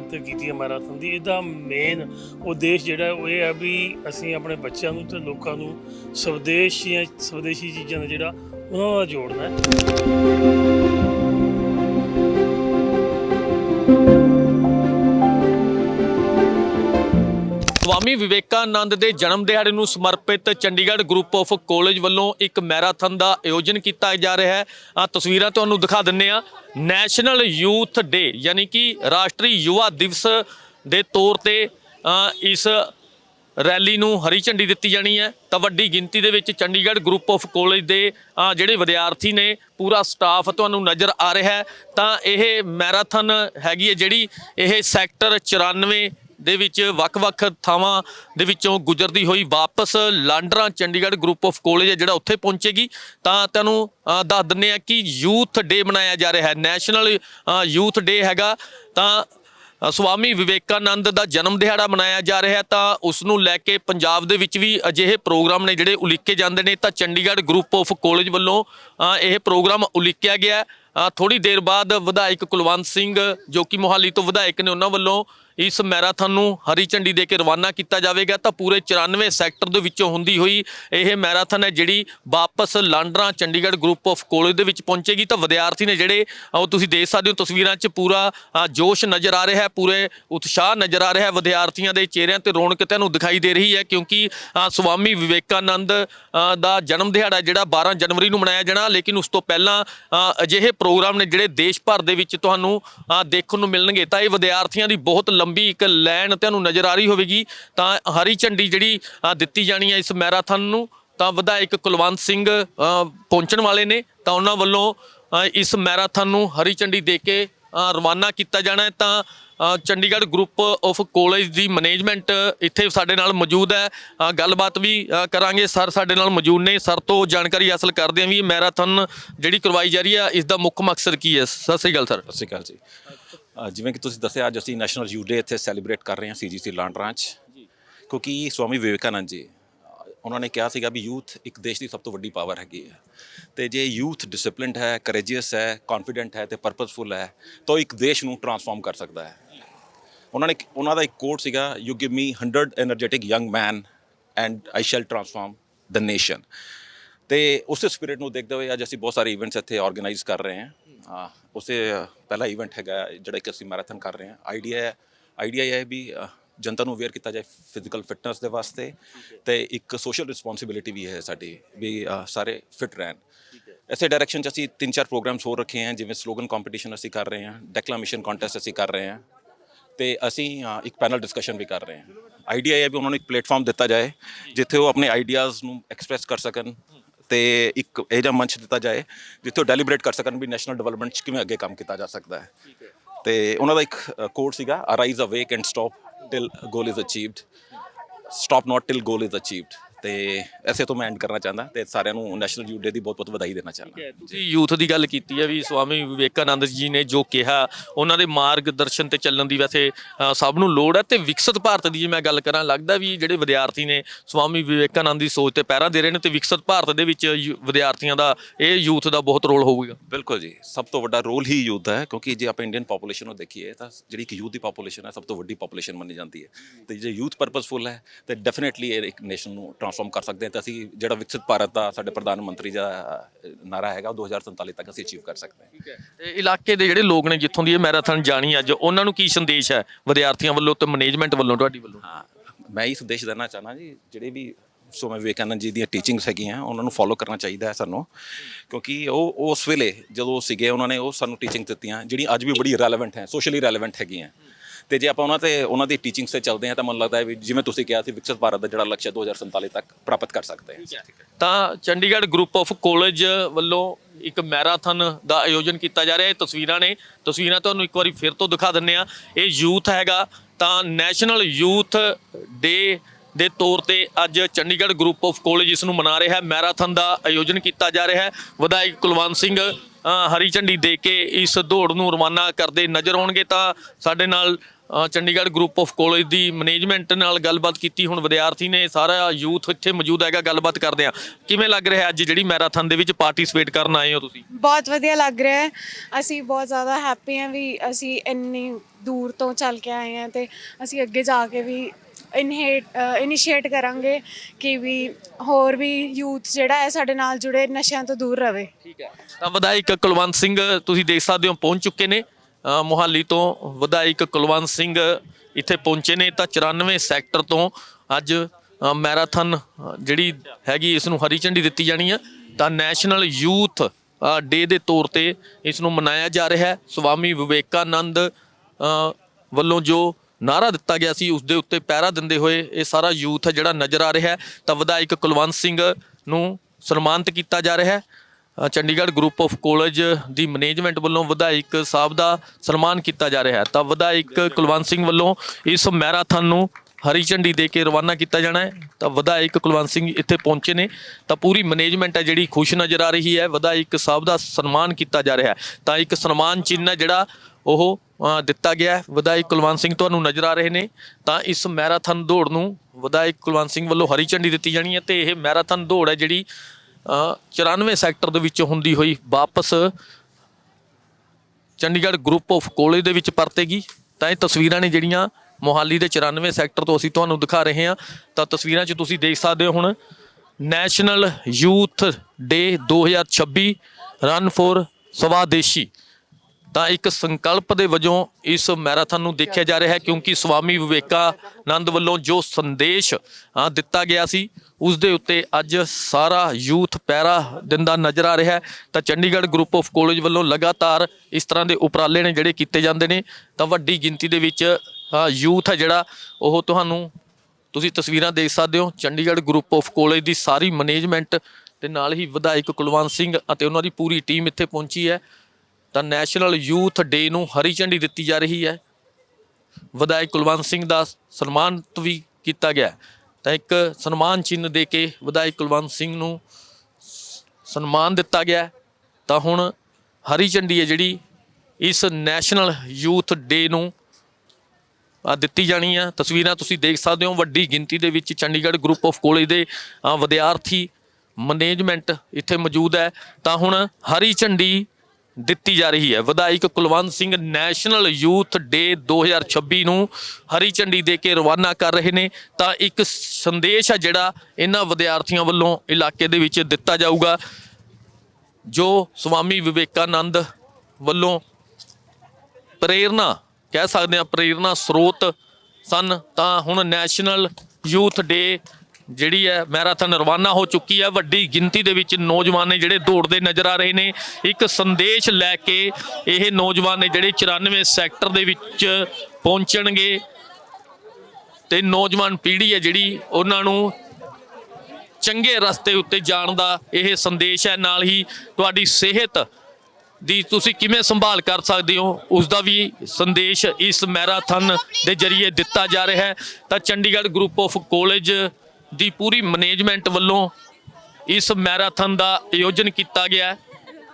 ਨੇ ਸ਼ੁਰੂਆਤ ਕੀਤੀ ਹੈ ਮੈਰਾਥਨ ਦੀ। ਇਹਦਾ ਮੇਨ ਉਦੇਸ਼ ਜਿਹੜਾ ਉਹ ਇਹ ਹੈ ਵੀ ਅਸੀਂ ਆਪਣੇ ਬੱਚਿਆਂ ਨੂੰ ਤੇ ਲੋਕਾਂ ਨੂੰ ਸਵਦੇਸ਼ੀਆਂ ਸਵਦੇਸ਼ੀ ਚੀਜ਼ਾਂ ਦਾ ਜਿਹੜਾ ਉਹਨਾਂ ਨਾਲ ਜੋੜਨਾ ਹੈ। ਸਵਾਮੀ ਵਿਵੇਕਾਨੰਦ ਦੇ ਜਨਮ ਦਿਹਾੜੇ ਨੂੰ ਸਮਰਪਿਤ ਚੰਡੀਗੜ੍ਹ ਗਰੁੱਪ ਆਫ ਕਾਲਜ ਵੱਲੋਂ ਇੱਕ ਮੈਰਾਥਨ ਦਾ ਆਯੋਜਨ ਕੀਤਾ ਜਾ ਰਿਹਾ ਹੈ। ਆ ਤਸਵੀਰਾਂ ਤੁਹਾਨੂੰ ਦਿਖਾ ਦਿੰਨੇ ਆ ਨੈਸ਼ਨਲ ਯੂਥ ਡੇ ਯਾਨੀ ਕਿ ਰਾਸ਼ਟਰੀ ਯੁਵਾ ਦਿਵਸ ਦੇ ਤੌਰ ਤੇ ਇਸ ਰੈਲੀ ਨੂੰ ਹਰੀ ਝੰਡੀ ਦਿੱਤੀ ਜਾਣੀ ਹੈ। ਤਾਂ ਵੱਡੀ ਗਿਣਤੀ ਦੇ ਵਿੱਚ ਚੰਡੀਗੜ੍ਹ ਗਰੁੱਪ ਆਫ ਕਾਲਜ ਦੇ ਜਿਹੜੇ ਵਿਦਿਆਰਥੀ ਨੇ, ਪੂਰਾ ਸਟਾਫ ਤੁਹਾਨੂੰ ਨਜ਼ਰ ਆ ਰਿਹਾ ਹੈ। ਤਾਂ ਇਹ ਮੈਰਾਥਨ ਹੈਗੀ ਹੈ ਜਿਹੜੀ ਇਹ ਸੈਕਟਰ 94 ਦੇ ਵਿੱਚ ਵੱਖ-ਵੱਖ ਥਾਵਾਂ ਦੇ ਵਿੱਚੋਂ ਗੁਜ਼ਰਦੀ ਹੋਈ ਵਾਪਸ Landran Chandigarh group of college ਹੈ ਜਿਹੜਾ ਉੱਥੇ ਪਹੁੰਚੇਗੀ। ਤਾਂ ਤੁਹਾਨੂੰ ਦੱਸ ਦਿੰਨੇ ਆ ਕਿ ਯੂਥ ਡੇ ਮਨਾਇਆ ਜਾ ਰਿਹਾ ਹੈ। ਨੈਸ਼ਨਲ ਯੂਥ ਡੇ ਹੈਗਾ। ਤਾਂ ਅ, ਸਵਾਮੀ ਵਿਵੇਕਾਨੰਦ ਦਾ ਜਨਮ ਦਿਹਾੜਾ ਮਨਾਇਆ ਜਾ ਰਿਹਾ ਤਾਂ ਉਸ ਨੂੰ ਲੈ ਕੇ ਪੰਜਾਬ ਦੇ ਵਿੱਚ ਵੀ ਅਜਿਹੇ ਪ੍ਰੋਗਰਾਮ ਨੇ ਜਿਹੜੇ ਉਲੀਕੇ ਜਾਂਦੇ ਨੇ। ਤਾਂ ਚੰਡੀਗੜ੍ਹ ਗਰੁੱਪ ਆਫ ਕਾਲਜ ਵੱਲੋਂ ਇਹ ਪ੍ਰੋਗਰਾਮ ਉਲੀਕਿਆ ਗਿਆ। ਥੋੜੀ ਦੇਰ ਬਾਅਦ ਵਿਧਾਇਕ ਕੁਲਵੰਤ ਸਿੰਘ ਜੋ ਕਿ ਮੋਹਾਲੀ ਤੋਂ ਵਿਧਾਇਕ ਨੇ ਉਹਨਾਂ ਵੱਲੋਂ ਇਸ ਮੈਰਾਥਨ ਨੂੰ ਹਰੀ ਝੰਡੀ ਦੇ ਕੇ ਰਵਾਨਾ ਕੀਤਾ ਜਾਵੇਗਾ ਤਾਂ ਪੂਰੇ 94 ਸੈਕਟਰ ਦੇ ਵਿੱਚੋਂ ਹੁੰਦੀ ਹੋਈ ਇਹ ਮੈਰਾਥਨ ਹੈ ਜਿਹੜੀ ਵਾਪਸ Landran Chandigarh group of college ਦੇ ਵਿੱਚ ਪਹੁੰਚੇਗੀ। ਤਾਂ ਵਿਦਿਆਰਥੀ ਨੇ ਜਿਹੜੇ ਉਹ ਤੁਸੀਂ ਦੇਖ ਸਕਦੇ ਹੋ ਤਸਵੀਰਾਂ 'ਚ ਪੂਰਾ ਜੋਸ਼ ਨਜ਼ਰ ਆ ਰਿਹਾ ਹੈ ਪੂਰੇ ਉਤਸ਼ਾਹ ਨਜ਼ਰ ਆ ਰਿਹਾ ਹੈ। ਵਿਦਿਆਰਥੀਆਂ ਦੇ ਚਿਹਰਿਆਂ ਤੇ ਰੌਣਕ ਤੁਹਾਨੂੰ ਦਿਖਾਈ ਦੇ ਰਹੀ ਹੈ ਕਿਉਂਕਿ ਅ, ਸਵਾਮੀ ਵਿਵੇਕਾਨੰਦ ਦਾ ਜਨਮ ਦਿਹਾੜਾ ਜਿਹੜਾ 12 ਜਨਵਰੀ ਨੂੰ ਮਨਾਇਆ ਜਾਣਾ ਲੇਕਿਨ ਉਸ ਤੋਂ ਪਹਿਲਾਂ ਅਜਿਹੇ ਪ੍ਰੋਗਰਾਮ ਨੇ ਜਿਹੜੇ ਦੇਸ਼ ਭਰ ਦੇ ਵਿੱਚ ਤੁਹਾਨੂੰ ਦੇਖਣ ਨੂੰ ਮਿਲਣਗੇ। ਤਾਂ ਇਹ ਵਿਦਿਆਰਥੀਆਂ ਦੀ ਬਹੁਤ ਲੰਬੀ ਇੱਕ ਲਾਈਨ ਤੁਹਾਨੂੰ ਨਜ਼ਰ ਆ ਰਹੀ ਹੋਵੇਗੀ, ਤਾਂ ਹਰੀ ਝੰਡੀ ਜਿਹੜੀ ਦਿੱਤੀ ਜਾਣੀ ਹੈ ਇਸ ਮੈਰਾਥਨ ਨੂੰ, ਤਾਂ ਵਿਧਾਇਕ ਕੁਲਵੰਤ ਸਿੰਘ ਪਹੁੰਚਣ ਵਾਲੇ ਨੇ, ਤਾਂ ਉਹਨਾਂ ਵੱਲੋਂ ਇਸ ਮੈਰਾਥਨ ਨੂੰ ਹਰੀ ਝੰਡੀ ਦੇ ਕੇ ਰਵਾਨਾ ਕੀਤਾ ਜਾਣਾ ਹੈ। ਤਾਂ ਚੰਡੀਗੜ੍ਹ ਗਰੁੱਪ ਆਫ ਕਾਲਜ ਦੀ ਮੈਨੇਜਮੈਂਟ ਇੱਥੇ ਸਾਡੇ ਨਾਲ ਮੌਜੂਦ ਹੈ। ਗੱਲਬਾਤ ਵੀ ਕਰਾਂਗੇ। ਸਰ ਸਾਡੇ ਨਾਲ ਮੌਜੂਦ ਨੇ। ਸਰ ਤੋਂ ਜਾਣਕਾਰੀ ਹਾਸਲ ਕਰਦੇ ਹਾਂ ਵੀ ਮੈਰਾਥਨ ਜਿਹੜੀ ਕਰਵਾਈ ਜਾ ਰਹੀ ਹੈ, ਇਸ ਦਾ ਮੁੱਖ ਮਕਸਦ ਕੀ ਹੈ? ਸਤਿ ਸ੍ਰੀ ਅਕਾਲ, ਸਰ। ਸਤਿ ਸ਼੍ਰੀ ਅਕਾਲ ਜੀ। ਜਿਵੇਂ ਕਿ ਤੁਸੀਂ ਦੱਸਿਆ ਅੱਜ ਅਸੀਂ ਨੈਸ਼ਨਲ ਯੂ ਡੇ ਇੱਥੇ ਸੈਲੀਬ੍ਰੇਟ ਕਰ ਰਹੇ ਹਾਂ ਸੀ ਜੀ ਸੀ ਲਾਂਡਰਾਂ 'ਚ ਕਿਉਂਕਿ ਸਵਾਮੀ ਵਿਵੇਕਾਨੰਦ ਜੀ ਉਹਨਾਂ ਨੇ ਕਿਹਾ ਸੀਗਾ ਵੀ ਯੂਥ ਇੱਕ ਦੇਸ਼ ਦੀ ਸਭ ਤੋਂ ਵੱਡੀ ਪਾਵਰ ਹੈਗੀ ਹੈ। ਤੇ ਜੇ ਯੂਥ ਡਿਸਪਲਿਨਡ ਹੈ ਕਰੇਜੀਅਸ ਹੈ ਕੌਨਫੀਡੈਂਟ ਹੈ ਤੇ ਪਰਪਸਫੁਲ ਹੈ ਤਾਂ ਇੱਕ ਦੇਸ਼ ਨੂੰ ਟਰਾਂਸਫਾਰਮ ਕਰ ਸਕਦਾ ਹੈ। ਉਹਨਾਂ ਨੇ ਉਹਨਾਂ ਦਾ ਇੱਕ ਕੋਟ ਸੀਗਾ you give me 100 energetic young man and I shall transform the nation ਤੇ ਉਸੇ ਸਪਿਰਿਟ ਨੂੰ ਦੇਖਦੇ ਹੋਏ ਅੱਜ ਅਸੀਂ ਬਹੁਤ ਸਾਰੇ ਇਵੈਂਟਸ ਇੱਥੇ ਆਰਗੇਨਾਈਜ਼ ਕਰ ਰਹੇ ਹਾਂ। ਉਸੇ ਪਹਿਲਾ ਇਵੈਂਟ ਹੈਗਾ ਜਿਹੜਾ ਕਿ ਅਸੀਂ ਮੈਰਾਥਨ ਕਰ ਰਹੇ ਹਾਂ। ਆਈਡੀਆ ਹੈ ਆਈਡੀਆ ਇਹ ਹੈ ਵੀ ਜਨਤਾ ਨੂੰ ਅਵੇਅਰ ਕੀਤਾ ਜਾਏ ਫਿਜ਼ੀਕਲ ਫਿਟਨੈਸ ਦੇ ਵਾਸਤੇ ਤੇ ਇੱਕ ਸੋਸ਼ਲ ਰਿਸਪੌਂਸਿਬਿਲਿਟੀ ਵੀ ਹੈ ਸਾਡੀ ਵੀ ਸਾਰੇ ਫਿਟ ਰਹਿਣ। ਇਸੇ ਡਾਇਰੈਕਸ਼ਨ 'ਚ ਅਸੀਂ ਤਿੰਨ ਚਾਰ ਪ੍ਰੋਗਰਾਮਸ ਹੋ ਰੱਖੇ ਹਨ ਜਿਵੇਂ ਸਲੋਗਨ ਕੰਪੀਟੀਸ਼ਨ ਅਸੀਂ ਕਰ ਰਹੇ ਹਾਂ ਡੈਕਲਾਮੇਸ਼ਨ ਕੰਟੈਸਟ ਅਸੀਂ ਕਰ ਰਹੇ ਹਾਂ ਤੇ ਅਸੀਂ ਇੱਕ ਪੈਨਲ ਡਿਸਕਸ਼ਨ ਵੀ ਕਰ ਰਹੇ ਹਾਂ। ਆਈਡੀਆ ਇਹ ਹੈ ਵੀ ਉਹਨਾਂ ਨੂੰ ਇੱਕ ਪਲੇਟਫਾਰਮ ਦਿੱਤਾ ਜਾਏ, ਜਿੱਥੇ ਉਹ ਆਪਣੇ ਆਈਡੀਆਜ਼ ਨੂੰ ਐਕਸਪ੍ਰੈਸ ਕਰ ਸਕਣ। ਤੇ ਇੱਕ ਇਹ ਜਿਹਾ ਮੰਚ ਦਿੱਤਾ ਜਾਏ ਜਿੱਥੇ ਡੈਲੀਬਰੇਟ ਕਰ ਸਕਣ ਵੀ ਨੈਸ਼ਨਲ ਡਿਵੈਲਪਮੈਂਟ 'ਚ ਕਿਵੇਂ ਅੱਗੇ ਕੰਮ ਕੀਤਾ ਜਾ ਸਕਦਾ ਹੈ। ਤੇ ਉਹਨਾਂ ਦਾ ਇੱਕ ਕੋਡ ਸੀਗਾ arise awake and stop till goal is achieved stop not till goal is achieved ਤੇ ਐਸੇ ਤੋਂ ਮੈਂ ਐਂਡ ਕਰਨਾ ਚਾਹੁੰਦਾ ਤੇ ਸਾਰਿਆਂ ਨੂੰ ਨੈਸ਼ਨਲ ਯੂਥ ਡੇ ਦੀ ਬਹੁਤ ਬਹੁਤ ਵਧਾਈ ਦੇਣਾ ਚਾਹੁੰਦਾ। ਤੁਸੀਂ ਯੂਥ ਦੀ ਗੱਲ ਕੀਤੀ ਹੈ ਵੀ ਸਵਾਮੀ ਵਿਵੇਕਾਨੰਦ ਜੀ ਨੇ ਜੋ ਕਿਹਾ ਉਹਨਾਂ ਦੇ ਮਾਰਗਦਰਸ਼ਨ ਤੇ ਚੱਲਣ ਦੀ ਵੈਸੇ ਅ, ਸਭ ਨੂੰ ਲੋੜ ਹੈ ਤੇ ਵਿਕਸਿਤ ਭਾਰਤ ਦੀ ਜੇ ਮੈਂ ਗੱਲ ਕਰਾਂ ਲੱਗਦਾ ਵੀ ਜਿਹੜੇ ਵਿਦਿਆਰਥੀ ਨੇ ਸਵਾਮੀ ਵਿਵੇਕਾਨੰਦ ਦੀ ਸੋਚ ਤੇ ਪੈਰਾਂ ਦੇ ਰਹੇ ਨੇ ਤੇ ਵਿਕਸਿਤ ਭਾਰਤ ਦੇ ਵਿੱਚ ਯੂ- ਵਿਦਿਆਰਥੀਆਂ ਦਾ ਇਹ ਯੂਥ ਦਾ ਬਹੁਤ ਰੋਲ ਹੋਊਗਾ। ਬਿਲਕੁਲ ਜੀ ਸਭ ਤੋਂ ਵੱਡਾ ਰੋਲ ਹੀ ਯੂਥ ਦਾ ਹੈ ਕਿਉਂਕਿ ਜੇ ਆਪਾਂ ਇੰਡੀਅਨ ਪੋਪੂਲੇਸ਼ਨ ਨੂੰ ਦੇਖੀਏ ਤਾਂ ਜਿਹੜੀ ਕਿ ਯੂਥ ਦੀ ਪੋਪੂਲੇਸ਼ਨ ਹੈ ਸਭ ਤੋਂ ਵੱਡੀ ਪੋਪੂਲੇਸ਼ਨ ਮੰਨੀ ਜਾਂਦੀ ਹੈ। ਤੇ ਜੇ ਯੂਥ ਪਰਪਸਫੁਲ ਹੈ ਤੇ ਡੈਫੀਨਿਟਲੀ ਇਹ ਇੱਕ ਨੇਸ਼ਨ ਨੂੰ ਟਰਾਂਸਫਾਰਮ ਕਰ ਸਕਦੇ ਹਾਂ ਤਾਂ ਅਸੀਂ ਜਿਹੜਾ ਵਿਕਸਿਤ ਭਾਰਤ ਦਾ ਸਾਡੇ ਪ੍ਰਧਾਨ ਮੰਤਰੀ ਦਾ ਨਾਰਾ ਹੈਗਾ ਉਹ 2047 ਤੱਕ ਅਸੀਂ ਅਚੀਵ ਕਰ ਸਕਦੇ ਹਾਂ। ਤੇ ਇਲਾਕੇ ਦੇ ਜਿਹੜੇ ਲੋਕ ਨੇ ਜਿੱਥੋਂ ਦੀ ਇਹ ਮੈਰਾਥਨ ਜਾਣੀ ਅੱਜ ਉਹਨਾਂ ਨੂੰ ਕੀ ਸੰਦੇਸ਼ ਹੈ ਵਿਦਿਆਰਥੀਆਂ ਵੱਲੋਂ ਤੇ ਮੈਨੇਜਮੈਂਟ ਵੱਲੋਂ ਤੁਹਾਡੀ ਵੱਲੋਂ? ਹਾਂ ਮੈਂ ਇਹ ਸੰਦੇਸ਼ ਦੇਣਾ ਚਾਹਨਾ ਜੀ ਜਿਹੜੇ ਵੀ ਸਵਾਮੀ ਵਿਵੇਕਾਨੰਦ ਜੀ ਦੀਆਂ ਟੀਚਿੰਗਸ ਹੈਗੀਆਂ ਉਹਨਾਂ ਨੂੰ ਫੋਲੋ ਕਰਨਾ ਚਾਹੀਦਾ ਹੈ ਸਾਨੂੰ ਕਿਉਂਕਿ ਉਹ ਉਸ ਵੇਲੇ ਜਦੋਂ ਸੀਗੇ ਉਹਨਾਂ ਨੇ ਉਹ ਸਾਨੂੰ ਟੀਚਿੰਗ ਦਿੱਤੀਆਂ ਜਿਹੜੀਆਂ ਅੱਜ ਵੀ ਬੜੀ ਰੈਲੇਵੈਂਟ ਹੈ ਸੋਸ਼ਲੀ ਰੈਲੇਵੈਂਟ ਹੈਗੀਆਂ। ਤੇ ਜੇ ਆਪਾਂ ਉਹਨਾਂ ਤੇ, ਉਹਨਾਂ ਦੀ ਟੀਚਿੰਗਸ ਤੇ ਚੱਲਦੇ ਹਾਂ ਤਾਂ ਮੈਨੂੰ ਲੱਗਦਾ ਹੈ ਵੀ ਜਿਵੇਂ ਤੁਸੀਂ ਕਿਹਾ ਸੀ, ਵਿਕਸਿਤ ਭਾਰਤ ਦਾ ਜਿਹੜਾ ਲਕਸ਼ ਹੈ 2047 ਤੱਕ ਪ੍ਰਾਪਤ ਕਰ ਸਕਦੇ ਹਾਂ। ਤਾਂ ਚੰਡੀਗੜ੍ਹ ਗਰੁੱਪ ਆਫ ਕਾਲਜ ਵੱਲੋਂ ਇੱਕ ਮੈਰਾਥਨ ਦਾ ਆਯੋਜਨ ਕੀਤਾ ਜਾ ਰਿਹਾ ਹੈ। ਇਹ ਤਸਵੀਰਾਂ ਨੇ। ਤਸਵੀਰਾਂ ਤੁਹਾਨੂੰ ਇੱਕ ਵਾਰੀ ਫਿਰ ਤੋਂ ਦਿਖਾ ਦਿੰਨੇ ਆ ਇਹ ਯੂਥ ਹੈਗਾ। ਤਾਂ ਨੈਸ਼ਨਲ ਯੂਥ ਡੇ ਦੇ ਤੌਰ ਤੇ ਅੱਜ ਚੰਡੀਗੜ੍ਹ ਗਰੁੱਪ ਆਫ ਕਾਲਜ ਇਸ ਨੂੰ ਮਨਾ ਰਿਹਾ ਹੈ। ਮੈਰਾਥਨ ਦਾ ਆਯੋਜਨ ਕੀਤਾ ਜਾ ਰਿਹਾ ਹੈ। ਵਿਧਾਇਕ ਕੁਲਵੰਤ ਸਿੰਘ ਹਰੀ ਝੰਡੀ ਦੇ ਕੇ ਇਸ ਦੌੜ ਨੂੰ ਰਵਾਨਾ ਕਰਦੇ ਨਜ਼ਰ ਆਉਣਗੇ। ਤਾਂ ਸਾਡੇ ਨਾਲ ਚੰਡੀਗੜ੍ਹ ਗਰੁੱਪ ਆਫ ਕਾਲਜ ਦੀ ਮੈਨੇਜਮੈਂਟ ਨਾਲ ਗੱਲਬਾਤ ਕੀਤੀ। ਹੁਣ ਵਿਦਿਆਰਥੀ ਨੇ ਸਾਰਾ ਯੂਥ ਇੱਥੇ ਮੌਜੂਦ ਹੈਗਾ ਗੱਲਬਾਤ ਕਰਦੇ ਆ ਕਿਵੇਂ ਲੱਗ ਰਿਹਾ ਅੱਜ ਜਿਹੜੀ ਮੈਰਾਥਨ ਦੇ ਵਿੱਚ ਪਾਰਟਿਸਿਪੇਟ ਕਰਨ ਆਏ ਹੋ ਤੁਸੀਂ? ਬਹੁਤ ਵਧੀਆ ਲੱਗ ਰਿਹਾ ਹੈ। ਅਸੀਂ ਬਹੁਤ ਜ਼ਿਆਦਾ ਹੈਪੀ ਹਾਂ ਵੀ ਅਸੀਂ ਇੰਨੀ ਦੂਰ ਤੋਂ ਚੱਲ ਕੇ ਆਏ ਹਾਂ ਤੇ ਅਸੀਂ ਅੱਗੇ ਜਾ ਕੇ ਵੀ ਇਨਹੇਟ ਇਨੀਸ਼ੀਏਟ ਕਰਾਂਗੇ ਕਿ ਵੀ ਹੋਰ ਵੀ ਯੂਥ ਜਿਹੜਾ ਹੈ ਸਾਡੇ ਨਾਲ ਜੁੜੇ ਨਸ਼ਿਆਂ ਤੋਂ ਦੂਰ ਰਵੇ ਠੀਕ ਹੈ। ਤਾਂ ਵਿਧਾਇਕ ਕੁਲਵੰਤ ਸਿੰਘ ਤੁਸੀਂ ਦੇਖ ਸਕਦੇ ਹੋ ਪਹੁੰਚ ਚੁੱਕੇ ਨੇ। ਮੋਹਾਲੀ ਤੋਂ ਵਿਧਾਇਕ ਕੁਲਵੰਤ ਸਿੰਘ ਇੱਥੇ ਪਹੁੰਚੇ ਨੇ ਤਾਂ 94 ਸੈਕਟਰ ਤੋਂ ਅੱਜ ਮੈਰਾਥਨ ਜਿਹੜੀ ਹੈਗੀ ਇਸ ਨੂੰ ਹਰੀ ਝੰਡੀ ਦਿੱਤੀ ਜਾਣੀ ਹੈ ਤਾਂ ਨੈਸ਼ਨਲ ਯੂਥ ਡੇ ਦੇ ਤੌਰ ਤੇ ਇਸ ਨੂੰ ਮਨਾਇਆ ਜਾ ਰਿਹਾ ਹੈ। ਸਵਾਮੀ ਵਿਵੇਕਾਨੰਦ ਵੱਲੋਂ ਜੋ ਨਾਰਾ ਦਿੱਤਾ ਗਿਆ ਸੀ ਉਸ ਦੇ ਉੱਤੇ ਪਹਿਰਾ ਦਿੰਦੇ ਹੋਏ ਇਹ ਸਾਰਾ ਯੂਥ ਜਿਹੜਾ ਨਜ਼ਰ ਆ ਰਿਹਾ ਹੈ। ਤਾਂ ਵਿਧਾਇਕ ਕੁਲਵੰਤ ਸਿੰਘ ਨੂੰ ਸਨਮਾਨਿਤ ਕੀਤਾ ਜਾ ਰਿਹਾ ਹੈ। ਚੰਡੀਗੜ੍ਹ ਗਰੁੱਪ ਆਫ ਕਾਲਜ ਦੀ ਮੈਨੇਜਮੈਂਟ ਵੱਲੋਂ ਵਿਧਾਇਕ ਸਾਹਿਬ ਦਾ ਸਨਮਾਨ ਕੀਤਾ ਜਾ ਰਿਹਾ ਹੈ। ਤਾਂ ਵਿਧਾਇਕ ਕੁਲਵੰਤ ਸਿੰਘ ਵੱਲੋਂ ਇਸ ਮੈਰਾਥਨ ਨੂੰ ਹਰੀ ਝੰਡੀ ਦੇ ਕੇ ਰਵਾਨਾ ਕੀਤਾ ਜਾਣਾ ਹੈ। ਤਾਂ ਵਿਧਾਇਕ ਕੁਲਵੰਤ ਸਿੰਘ ਇੱਥੇ ਪਹੁੰਚੇ ਨੇ। ਤਾਂ ਪੂਰੀ ਮੈਨੇਜਮੈਂਟ ਹੈ ਜਿਹੜੀ, ਖੁਸ਼ ਨਜ਼ਰ ਆ ਰਹੀ ਹੈ। ਵਿਧਾਇਕ ਸਾਹਿਬ ਦਾ ਸਨਮਾਨ ਕੀਤਾ ਜਾ ਰਿਹਾ ਹੈ। ਤਾਂ ਇੱਕ ਸਨਮਾਨ ਚਿੰਨ੍ਹ ਹੈ ਜਿਹੜਾ ਉਹ ਦਿੱਤਾ ਗਿਆ ਹੈ। ਵਿਧਾਇਕ ਕੁਲਵੰਤ ਸਿੰਘ ਤੁਹਾਨੂੰ ਨਜ਼ਰ ਆ ਰਹੇ ਨੇ। ਤਾਂ ਇਸ ਮੈਰਾਥਨ ਦੌੜ ਨੂੰ ਵਿਧਾਇਕ ਕੁਲਵੰਤ ਸਿੰਘ ਵੱਲੋਂ ਹਰੀ ਝੰਡੀ ਦਿੱਤੀ ਜਾਣੀ ਹੈ। ਤੇ ਇਹ ਮੈਰਾਥਨ ਦੌੜ ਹੈ ਜਿਹੜੀ 94 ਸੈਕਟਰ ਦੇ ਵਿੱਚ ਹੁੰਦੀ ਹੋਈ ਵਾਪਸ ਚੰਡੀਗੜ੍ਹ ਗਰੁੱਪ ਆਫ ਕਾਲਜ ਦੇ ਵਿੱਚ ਪਰਤੇਗੀ। ਤਾਂ ਇਹ ਤਸਵੀਰਾਂ ਨੇ ਜਿਹੜੀਆਂ ਮੋਹਾਲੀ ਦੇ 94 ਸੈਕਟਰ ਤੋਂ ਅਸੀਂ ਤੁਹਾਨੂੰ ਦਿਖਾ ਰਹੇ ਹਾਂ। ਤਾਂ ਤਸਵੀਰਾਂ 'ਚ ਤੁਸੀਂ ਦੇਖ ਸਕਦੇ ਹੋ ਹੁਣ national youth day 2026 run for Swadeshi. ਤਾਂ ਇੱਕ ਸੰਕਲਪ ਦੇ ਵਜੋਂ ਇਸ ਮੈਰਾਥਨ ਨੂੰ ਦੇਖਿਆ ਜਾ ਰਿਹਾ ਹੈ, ਕਿਉਂਕਿ ਸਵਾਮੀ ਵਿਵੇਕਾਨੰਦ ਵੱਲੋਂ ਜੋ ਸੰਦੇਸ਼ ਦਿੱਤਾ ਗਿਆ ਸੀ, ਉਸ ਦੇ ਉੱਤੇ ਅੱਜ ਸਾਰਾ ਯੂਥ ਪੈਰਾ ਦਿੰਦਾ ਨਜ਼ਰ ਆ ਰਿਹਾ ਹੈ। ਤਾਂ ਚੰਡੀਗੜ੍ਹ ਗਰੁੱਪ ਆਫ ਕਾਲਜ ਵੱਲੋਂ ਲਗਾਤਾਰ ਇਸ ਤਰ੍ਹਾਂ ਦੇ ਉਪਰਾਲੇ ਨੇ ਜਿਹੜੇ ਕੀਤੇ ਜਾਂਦੇ ਨੇ। ਤਾਂ ਵੱਡੀ ਗਿਣਤੀ ਦੇ ਵਿੱਚ ਯੂਥ ਹੈ ਜਿਹੜਾ, ਉਹ ਤੁਹਾਨੂੰ ਤੁਸੀਂ ਤਸਵੀਰਾਂ ਦੇਖ ਸਕਦੇ ਹੋ। ਚੰਡੀਗੜ੍ਹ ਗਰੁੱਪ ਆਫ ਕਾਲਜ ਦੀ ਸਾਰੀ ਮੈਨੇਜਮੈਂਟ ਤੇ ਨਾਲ ਹੀ ਵਿਧਾਇਕ ਕੁਲਵੰਤ ਸਿੰਘ ਅਤੇ ਉਹਨਾਂ ਦੀ ਪੂਰੀ ਟੀਮ ਇੱਥੇ ਪਹੁੰਚੀ ਹੈ। ਤਾਂ ਨੈਸ਼ਨਲ ਯੂਥ ਡੇ ਨੂੰ ਹਰੀ ਝੰਡੀ ਦਿੱਤੀ ਜਾ ਰਹੀ ਹੈ। ਵਿਧਾਇਕ ਕੁਲਵੰਤ ਸਿੰਘ ਦਾ ਸਨਮਾਨਿਤ ਵੀ ਕੀਤਾ ਗਿਆ ਤਾਂ ਇੱਕ ਸਨਮਾਨ ਚਿੰਨ੍ਹ ਦੇ ਕੇ ਵਿਧਾਇਕ ਕੁਲਵੰਤ ਸਿੰਘ ਨੂੰ ਸਨਮਾਨ ਦਿੱਤਾ ਗਿਆ ਤਾਂ ਹੁਣ ਹਰੀ ਝੰਡੀ ਹੈ ਜਿਹੜੀ, ਇਸ ਨੈਸ਼ਨਲ ਯੂਥ ਡੇ ਨੂੰ ਦਿੱਤੀ ਜਾਣੀ ਆ। ਤਸਵੀਰਾਂ ਤੁਸੀਂ ਦੇਖ ਸਕਦੇ ਹੋ। ਵੱਡੀ ਗਿਣਤੀ ਦੇ ਵਿੱਚ ਚੰਡੀਗੜ੍ਹ ਗਰੁੱਪ ਆਫ ਕਾਲਜ ਦੇ ਵਿਦਿਆਰਥੀ ਮੈਨੇਜਮੈਂਟ ਇੱਥੇ ਮੌਜੂਦ ਹੈ। ਤਾਂ ਹੁਣ ਹਰੀ ਝੰਡੀ ਦਿੱਤੀ ਜਾ ਰਹੀ ਹੈ। ਵਿਧਾਇਕ Kulwant Singh national youth day 2026 ਨੂੰ ਹਰੀ ਝੰਡੀ ਦੇ ਕੇ ਰਵਾਨਾ ਕਰ ਰਹੇ ਨੇ। ਤਾਂ ਇੱਕ ਸੰਦੇਸ਼ ਹੈ ਜਿਹੜਾ ਇਹਨਾਂ ਵਿਦਿਆਰਥੀਆਂ ਵੱਲੋਂ ਇਲਾਕੇ ਦੇ ਵਿੱਚ ਦਿੱਤਾ ਜਾਊਗਾ, ਜੋ ਸਵਾਮੀ ਵਿਵੇਕਾਨੰਦ ਵੱਲੋਂ ਪ੍ਰੇਰਨਾ ਕਹਿ ਸਕਦੇ ਆ ਪ੍ਰੇਰਨਾ ਸਰੋਤ ਸਨ। ਤਾਂ ਹੁਣ ਨੈਸ਼ਨਲ ਯੂਥ ਡੇ ਜਿਹੜੀ ਹੈ ਮੈਰਾਥਨ ਰਵਾਨਾ ਹੋ ਚੁੱਕੀ ਹੈ। ਵੱਡੀ ਗਿਣਤੀ ਦੇ ਵਿੱਚ ਨੌਜਵਾਨ ਨੇ ਜਿਹੜੇ ਦੌੜਦੇ ਨਜ਼ਰ ਆ ਰਹੇ ਨੇ। ਇੱਕ ਸੰਦੇਸ਼ ਲੈ ਕੇ ਇਹ ਨੌਜਵਾਨ ਨੇ ਜਿਹੜੇ 94 ਸੈਕਟਰ ਦੇ ਵਿੱਚ ਪਹੁੰਚਣਗੇ। ਤੇ ਨੌਜਵਾਨ ਪੀੜ੍ਹੀ ਹੈ ਜਿਹੜੀ, ਉਹਨਾਂ ਨੂੰ ਚੰਗੇ ਰਸਤੇ ਉੱਤੇ ਜਾਣ ਦਾ ਇਹ ਸੰਦੇਸ਼ ਹੈ। ਨਾਲ ਹੀ ਤੁਹਾਡੀ ਸਿਹਤ ਦੀ ਤੁਸੀਂ ਕਿਵੇਂ ਸੰਭਾਲ ਕਰ ਸਕਦੇ ਹੋ, ਉਸ ਦਾ ਵੀ ਸੰਦੇਸ਼ ਇਸ ਮੈਰਾਥਨ ਦੇ ਜ਼ਰੀਏ ਦਿੱਤਾ ਜਾ ਰਿਹਾ ਹੈ। ਤਾਂ ਚੰਡੀਗੜ੍ਹ ਗਰੁੱਪ ਆਫ ਕਾਲਜ ਦੀ ਪੂਰੀ ਮੈਨੇਜਮੈਂਟ ਵੱਲੋਂ ਇਸ ਮੈਰਾਥਨ ਦਾ ਆਯੋਜਨ ਕੀਤਾ ਗਿਆ